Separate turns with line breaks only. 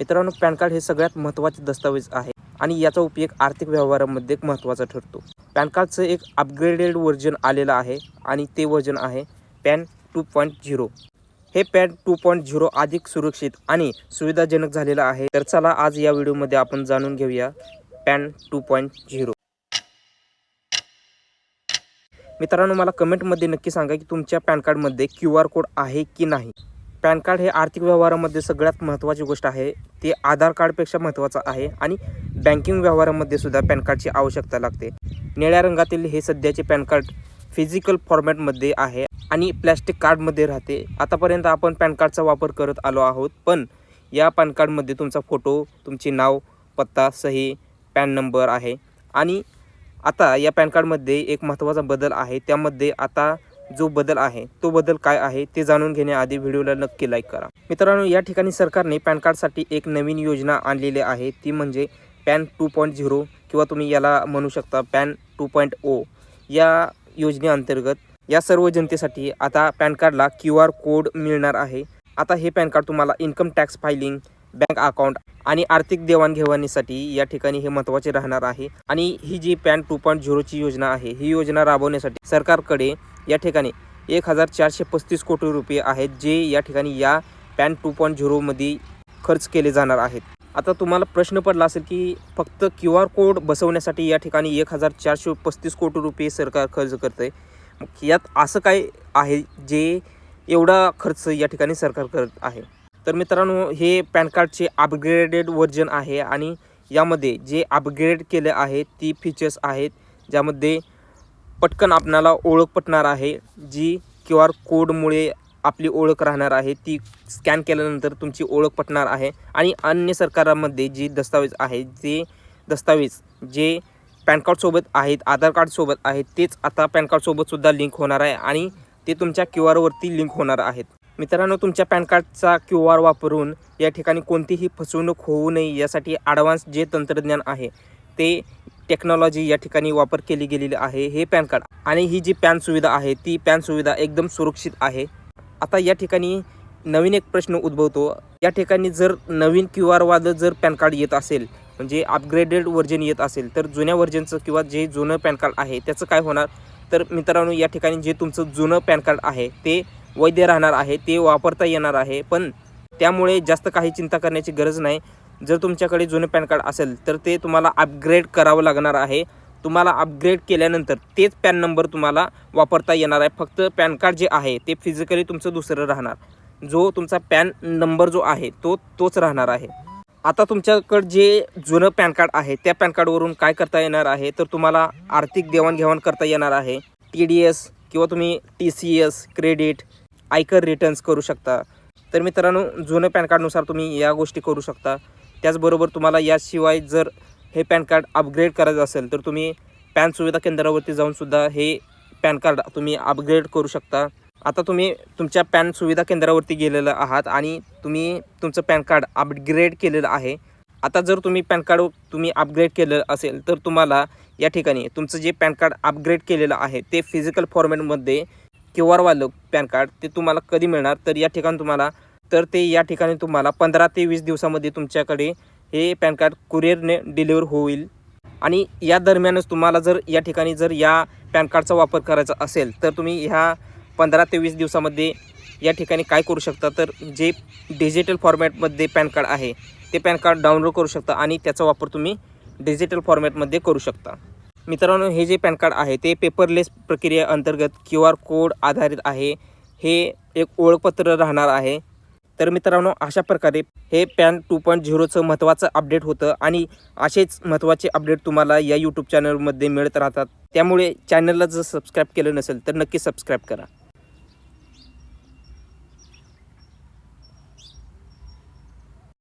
मित्रांनो pan card हे सगळ्यात महत्त्वाचे दस्तावेज आहे आणि याचा उपयोग आर्थिक व्यवहारामध्ये एक महत्त्वाचा ठरतो. पॅन कार्डचं एक अपग्रेडेड व्हर्जन आलेलं आहे आणि ते व्हर्जन आहे पॅन टू पॉईंट झिरो. हे पॅन टू पॉईंट झिरो अधिक सुरक्षित आणि सुविधाजनक झालेलं आहे. तर चला आज या व्हिडिओमध्ये आपण जाणून घेऊया पॅन टू पॉईंट झिरो. मित्रांनो मला कमेंटमध्ये नक्की सांगा की तुमच्या पॅन कार्डमध्ये क्यू आर कोड आहे की नाही? पॅन कार्ड हे आर्थिक व्यवहारामध्ये सगळ्यात महत्त्वाची गोष्ट आहे. ते आधार कार्डपेक्षा महत्त्वाचं आहे आणि बँकिंग व्यवहारामध्ये सुद्धा पॅन कार्डची आवश्यकता लागते. निळ्या रंगातील हे सध्याचे पॅन कार्ड फिजिकल फॉर्मॅटमध्ये आहे आणि प्लॅस्टिक कार्डमध्ये राहते. आतापर्यंत आपण पॅन कार्डचा वापर करत आलो आहोत पण या पॅन कार्डमध्ये तुमचा फोटो तुमचे नाव पत्ता सही पॅन नंबर आहे. आणि आता या पॅन कार्डमध्ये एक महत्त्वाचा बदल आहे. त्यामध्ये आता जो बदल आहे तो बदल काय आहे ते जाणून घेण्याआधी व्हिडिओला नक्की लाईक करा. मित्रांनो या ठिकाणी सरकारने पॅन कार्डसाठी एक नवीन योजना आणलेली आहे. ती म्हणजे पॅन टू पॉईंट झिरो किंवा तुम्ही याला म्हणू शकता पॅन टू पॉईंट ओ. या योजनेअंतर्गत या सर्व जनतेसाठी आता पॅन कार्डला क्यू आर कोड मिळणार आहे. आता हे पॅन कार्ड तुम्हाला income tax filing bank account आणि आर्थिक देवाणघेवाणीसाठी या ठिकाणी हे महत्त्वाचे राहणार आहे. आणि ही जी पॅन टू पॉईंट झिरोची योजना आहे ही योजना राबवण्यासाठी सरकारकडे या ठिकाणी एक हजार चारशे पस्तीस कोटी रुपये आहेत जे या ठिकाणी या पॅन टू पॉईंट झिरोमध्ये खर्च केले जाणार आहेत. आता तुम्हाला प्रश्न पडला असेल की फक्त क्यू आर कोड बसवण्यासाठी या ठिकाणी एक हजार चारशे पस्तीस कोटी रुपये सरकार खर्च करतं आहे मग यात असं काय आहे जे एवढा खर्च या ठिकाणी सरकार करत आहे? तर मित्रांनो हे पॅन कार्डचे अपग्रेडेड व्हर्जन आहे आणि यामध्ये जे अपग्रेड केले आहे ती फीचर्स आहेत ज्यामध्ये पटकन आपणाला ओळख पटणार आहे. जी क्यू आर कोडमुळे आपली ओळख राहणार आहे ती स्कॅन केल्यानंतर तुमची ओळख पटणार आहे. आणि अन्य सरकारामध्ये जी दस्तावेज आहे जे दस्तावेज जे पॅन कार्डसोबत आहेत आधार कार्डसोबत आहेत तेच आता पॅन कार्डसोबतसुद्धा लिंक होणार आहे आणि ते तुमच्या क्यू आरवरती लिंक होणार आहेत. मित्रांनो तुमच्या पॅन कार्डचा क्यू आर वापरून या ठिकाणी कोणतीही फसवणूक होऊ नये यासाठी ॲडव्हान्स जे तंत्रज्ञान आहे ते टेक्नॉलॉजी या ठिकाणी वापर केली गेलेली आहे हे पॅन कार्ड. आणि ही जी पॅन सुविधा आहे ती पॅन सुविधा एकदम सुरक्षित आहे. आता या ठिकाणी नवीन एक प्रश्न उद्भवतो. या ठिकाणी जर नवीन क्यू आर वाद जर पॅन कार्ड येत असेल म्हणजे अपग्रेडेड व्हर्जन येत असेल तर जुन्या व्हर्जनचं किंवा जे जुनं पॅन कार्ड आहे त्याचं काय होणार? तर मित्रांनो या ठिकाणी जे तुमचं जुनं पॅन कार्ड आहे ते वैध राहणार आहे ते वापरता येणार आहे. पण त्यामुळे जास्त काही चिंता करण्याची गरज नाही. जर तुमच्याकडे जुनं पॅन कार्ड असेल तर ते तुम्हाला अपग्रेड करावं लागणार आहे. तुम्हाला अपग्रेड केल्यानंतर तेच पॅन नंबर तुम्हाला वापरता येणार आहे. फक्त पॅन कार्ड जे आहे ते फिजिकली तुमचं दुसरं राहणार. जो तुमचा पॅन नंबर जो आहे तो तोच राहणार आहे. आता तुमच्याकडं जे जुनं पॅन कार्ड आहे त्या पॅन कार्डवरून काय करता येणार आहे तर तुम्हाला आर्थिक देवाणघेवाण करता येणार आहे. टी डी एस किंवा तुम्ही टी सी एस क्रेडिट आयकर रिटर्न्स करू शकता. तर मित्रांनो जुनं पॅन कार्डनुसार तुम्ही या गोष्टी करू शकता. त्याचबरोबर तुम्हाला याशिवाय जर हे पॅन कार्ड अपग्रेड करायचं असेल तर तुम्ही पॅन सुविधा केंद्रावरती जाऊनसुद्धा हे पॅन कार्ड तुम्ही अपग्रेड करू शकता. आता तुम्ही तुमच्या पॅन सुविधा केंद्रावरती गेलेलं आहात आणि तुम्ही तुमचं पॅन कार्ड अपग्रेड केलेलं आहे. आता जर तुम्ही पॅन कार्ड तुम्ही अपग्रेड केलं असेल तर तुम्हाला या ठिकाणी तुमचं जे पॅन कार्ड अपग्रेड केलेलं आहे ते फिजिकल फॉर्मॅटमध्ये क्यू आरवालं पॅन कार्ड ते तुम्हाला कधी मिळणार? तर या ठिकाणी तुम्हाला तर ते या ठिकाणी तुम्हाला पंधरा ते वीस दिवसामध्ये तुमच्याकडे हे पॅन कार्ड कुरिअरने डिलिव्हर होईल. आणि या दरम्यानच तुम्हाला जर या ठिकाणी जर या पॅन कार्डचा वापर करायचा असेल तर तुम्ही ह्या पंधरा ते वीस दिवसामध्ये या ठिकाणी काय करू शकता? तर जे डिजिटल फॉर्मॅटमध्ये पॅन कार्ड आहे ते पॅन कार्ड डाउनलोड करू शकता आणि त्याचा वापर तुम्ही डिजिटल फॉर्मॅटमध्ये करू शकता. मित्रांनो हे जे पॅन कार्ड आहे ते पेपरलेस प्रक्रिये अंतर्गत क्यू आर कोड आधारित आहे. हे एक ओळखपत्र राहणार आहे. तर मित्रांनो अशा प्रकारे हे पॅन टू पॉईंट झिरोचं महत्त्वाचं अपडेट होतं आणि असेच महत्त्वाचे अपडेट तुम्हाला या यूट्यूब चॅनलमध्ये मिळत राहतात. त्यामुळे चॅनलला जर सबस्क्राईब केलं नसेल तर नक्की सबस्क्राईब करा.